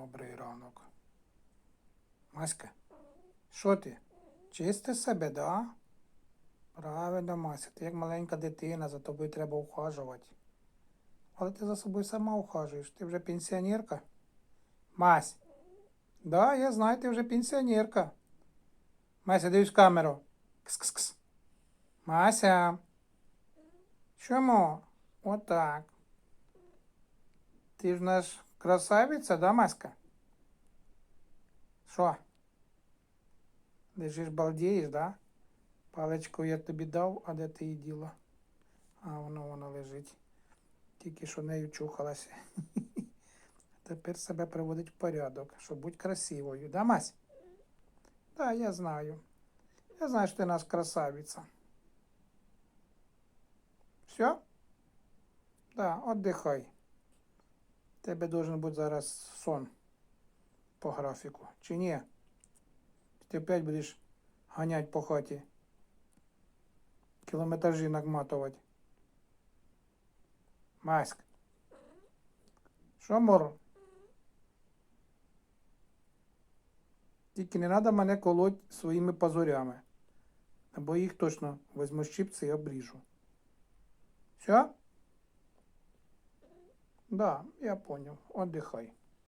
Добрий ранок. Маська, що ти? Чисти себе, да? Правильно, Мася, ти як маленька дитина, за тобою треба ухажувати. Але ти за собою сама ухажуєш. Ти вже пенсіонерка? Мась. Да, я знаю, ти вже пенсіонерка. Мася, дивись камеру. Кс-кс-кс. Мася. Чому? Отак. Ти ж наш красавиця, да, Маська? Що? Лежиш, балдієш, да? Паличку я тобі дав, а де ти її діла? А воно воно лежить. Тільки що нею чухалася. Тепер себе приводить в порядок, щоб бути красивою, да, Мась? Да, я знаю. Я знаю, що ти наш красавиця. Все? Да, отдихай. Тебе должен бути зараз сон по графіку. Чи ні? Ти опять будеш ганять по хаті. Кілометражі нагматувати. Маськ. Що мор? Тільки не треба мене колоть своїми позорями. Або їх точно візьму щипці і обріжу. Все? Да, я понял. Отдыхай.